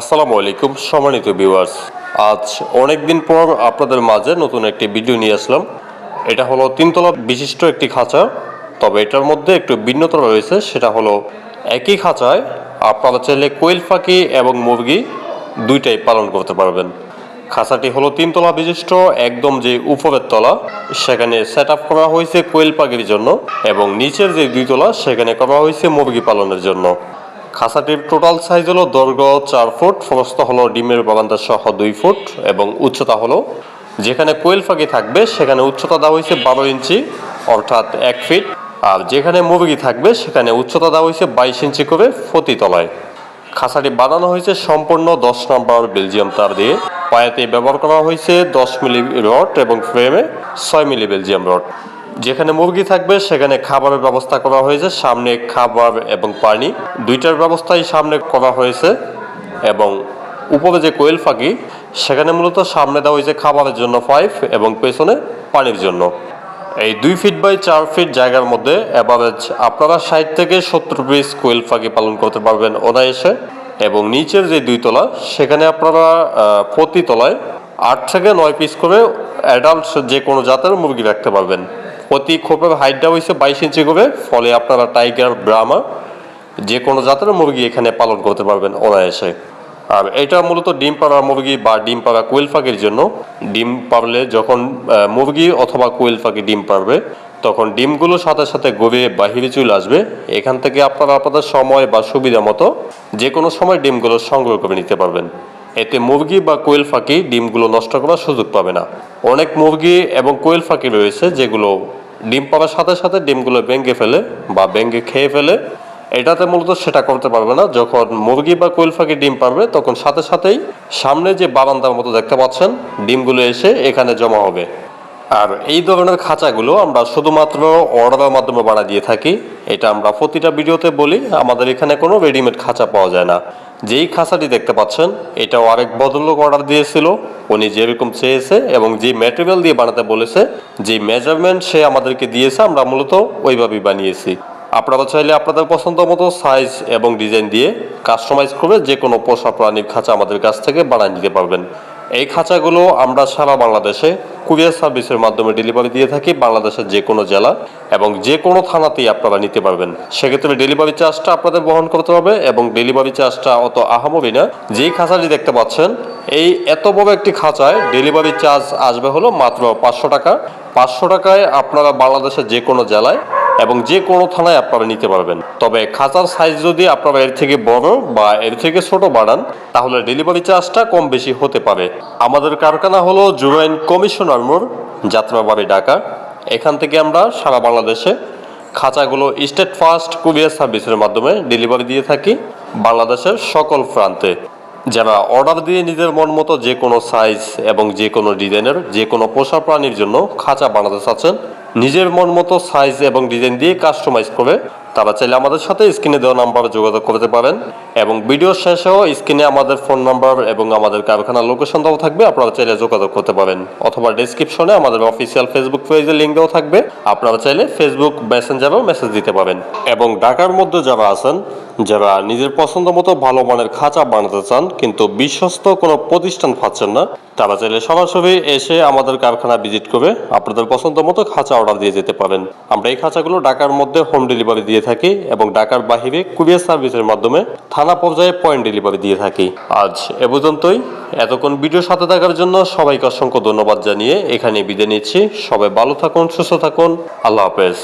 আসসালামু আলাইকুম, সম্মানিত ভিউয়ার্স আজ অনেক দিন পর আপনাদের মাঝে নতুন একটি ভিডিও নিয়ে আসলাম। এটা হলো তিনতলা বিশিষ্ট একটি খাঁচা, তবে এটার মধ্যে একটু ভিন্নতা রয়েছে, সেটা হলো একই খাঁচায় আপনারা চাইলে কোয়েল পাখি এবং মুরগি দুইটাই পালন করতে পারবেন। খাঁচাটি হলো তিনতলা বিশিষ্ট, একদম যে উপরের তলা, সেখানে সেট আপ করা হয়েছে কোয়েল পাখির জন্য এবং নিচের যে দুই তলা সেখানে করা হয়েছে মুরগি পালনের জন্য। খাঁচাটির টোটাল সাইজ হলো দৈর্ঘ্য চার ফুট ফরস্ত হলো ডিমের বাগানটা সহ দুই ফুট এবং উচ্চতা হলো যেখানে কোয়েল পাখি থাকবে, সেখানে উচ্চতা দেওয়া হয়েছে বারো ইঞ্চি, অর্থাৎ এক ফিট। আর যেখানে মুরগি থাকবে, সেখানে উচ্চতা দেওয়া হয়েছে বাইশ ইঞ্চি করে প্রতি তলায় খাঁচাটি বানানো হয়েছে সম্পূর্ণ দশ নম্বর বেলজিয়াম তার দিয়ে। পায়াতে ব্যবহার করা হয়েছে দশ মিলি রড এবং ফ্রেমে ছয় মিলি বেলজিয়াম রড। যেখানে মুরগি থাকবে, সেখানে খাবারের ব্যবস্থা করা হয়েছে। সামনে খাবার এবং পানি, দুইটার ব্যবস্থাই সামনে করা হয়েছে। এবং উপরে যে কোয়েল ফাঁকি, সেখানে মূলত সামনে দেওয়া হয়েছে খাবারের জন্য পাইপ এবং পেছনে পানির জন্য। এই দুই ফিট বাই চার ফিট জায়গার মধ্যে অ্যাভারেজ আপনারা ষাট থেকে সত্তর পিস কোয়েল পাখি পালন করতে পারবেন অনায়াসে। এবং নিচের যে দুই তলা, সেখানে আপনারা প্রতি তলায় আট থেকে নয় পিস করে অ্যাডাল্ট যে কোনো জাতের মুরগি রাখতে পারবেন। প্রতি খোপের হাইটটা হয়েছে বাইশ ইঞ্চি করে ফলে আপনারা টাইগার, ব্রাহ্মা যে কোনো জাতের মুরগি এখানে পালন করতে পারবেন অনায়াসে। আর এটা মূলত ডিম পাড়া মুরগি বা ডিম পাড়া কোয়েল পাখির জন্য। ডিম পারলে যখন মুরগি অথবা কোয়েল পাখি ডিম পারবে তখন ডিমগুলো সাথে সাথে গড়িয়ে বাহিরে চলে আসবে। এখান থেকে আপনারা আপনাদের সময় বা সুবিধা মতো যে কোনো সময় ডিমগুলো সংগ্রহ করে নিতে পারবেন। এতে মুরগি বা কোয়েল ফাঁকি ডিমগুলো নষ্ট করার সুযোগ পাবে না। অনেক মুরগি এবং কোয়েল ফাঁকি রয়েছে যেগুলো ডিম পাওয়ার সাথে সাথে ডিমগুলো ভেঙে ফেলে বা ভেঙে খেয়ে ফেলে। এটাতে মূলত সেটা করতে পারবে না। যখন মুরগি বা কোয়েল ফাঁকি ডিম পারবে তখন সাথে সাথেই সামনে যে বারান্দার মতো দেখতে পাচ্ছেন, ডিমগুলো এসে এখানে জমা হবে। আর এই ধরনের খাঁচাগুলো আমরা শুধুমাত্র অর্ডারের মাধ্যমে বানা দিয়ে থাকি। এটা আমরা প্রতিটা ভিডিওতে বলি, আমাদের এখানে কোনো রেডিমেড খাঁচা পাওয়া যায় না। যেই খাঁচাটি দেখতে পাচ্ছেন, এটাও আরেক ভদ্রলোক অর্ডার দিয়েছিল। উনি যেরকম চেয়েছে এবং যে ম্যাটেরিয়াল দিয়ে বানাতে বলেছে যে মেজারমেন্ট সে আমাদেরকে দিয়েছে, আমরা মূলত ওইভাবেই বানিয়েছি। আপনারা চাইলে আপনাদের পছন্দ মতো সাইজ এবং ডিজাইন দিয়ে কাস্টমাইজ করে যে কোনো পোষা প্রাণীর খাঁচা আমাদের কাছ থেকে বানিয়ে নিতে পারবেন। এই খাঁচাগুলো আমরা সারা বাংলাদেশে কুরিয়ার সার্ভিসের মাধ্যমে ডেলিভারি দিয়ে থাকি বাংলাদেশের যে কোনো জেলা এবং যে কোনো থানাতেই আপনারা নিতে পারবেন। সেক্ষেত্রে ডেলিভারি চার্জটা আপনাদের বহন করতে হবে এবং ডেলিভারি চার্জটা অত আহামরি না। যেই খাঁচাটি দেখতে পাচ্ছেন, এই এত বড় একটি খাঁচায় ডেলিভারি চার্জ আসবে হলো মাত্র পাঁচশো টাকা। পাঁচশো টাকায় আপনারা বাংলাদেশের যে কোনো জেলায় এবং যে কোনো থানায় আপনারা নিতে পারবেন। তবে খাঁচার সাইজ যদি আপনারা এর থেকে বড় বা এর থেকে ছোট বাড়ান, তাহলে ডেলিভারি চার্জটা কম বেশি হতে পারে। আমাদের কারখানা হলো জুরাইন কমিশনার মোড়, যাত্রাবাড়ি, ঢাকা। এখান থেকে আমরা সারা বাংলাদেশে খাঁচাগুলো স্টেট ফার্স্ট কুরিয়ার সার্ভিসের মাধ্যমে ডেলিভারি দিয়ে থাকি, বাংলাদেশের সকল প্রান্তে। যারা অর্ডার দিয়ে নিজের মন মতো যে কোনো সাইজ এবং যে কোনো ডিজাইনের যে কোনো পোষা প্রাণীর জন্য খাঁচা বানাতে চাচ্ছেন নিজের মন মতো সাইজ এবং ডিজাইন দিয়ে কাস্টমাইজ করে তারা চাইলে আমাদের সাথে স্ক্রিনে দেওয়া নাম্বারে যোগাযোগ করতে পারেন এবং ভিডিও শেষেও স্ক্রিনে আমাদের ফোন নাম্বার এবং আমাদের কারখানার লোকেশন দেওয়া থাকবে, আপনারা চাইলে যোগাযোগ করতে পারেন। অথবা ডেসক্রিপশনে আমাদের অফিসিয়াল ফেসবুক পেজের লিঙ্ক দেওয়া থাকবে, আপনারা চাইলে ফেসবুক মেসেঞ্জারেও মেসেজ দিতে পারেন। এবং ঢাকার মধ্যে যারা আছেন, যারা নিজের পছন্দ মতো ভালো মানের খাঁচা বানাতে চান, কিন্তু বিশ্বস্ত কোনো প্রতিষ্ঠান পাচ্ছেন না, তারা চাইলে সরাসরি এসে আমাদের কারখানা ভিজিট করে আপনাদের পছন্দ মতো খাঁচা অর্ডার দিয়ে যেতে পারেন। আমরা এই খাঁচাগুলো ঢাকার মধ্যে হোম ডেলিভারি দিয়ে থাকি এবং ডাকার বাহিরে কুরিয়ার সার্ভিসের মাধ্যমে থানা পর্যায়ে পয়েন্ট ডেলিভারি দিয়ে থাকি। আজ এ পর্যন্তই। এতক্ষণ ভিডিও সাথে থাকার জন্য সবাইকে অসংখ্য ধন্যবাদ জানিয়ে এখানে বিদায় নিচ্ছি। সবাই ভালো থাকুন, সুস্থ থাকুন। আল্লাহ হাফেজ।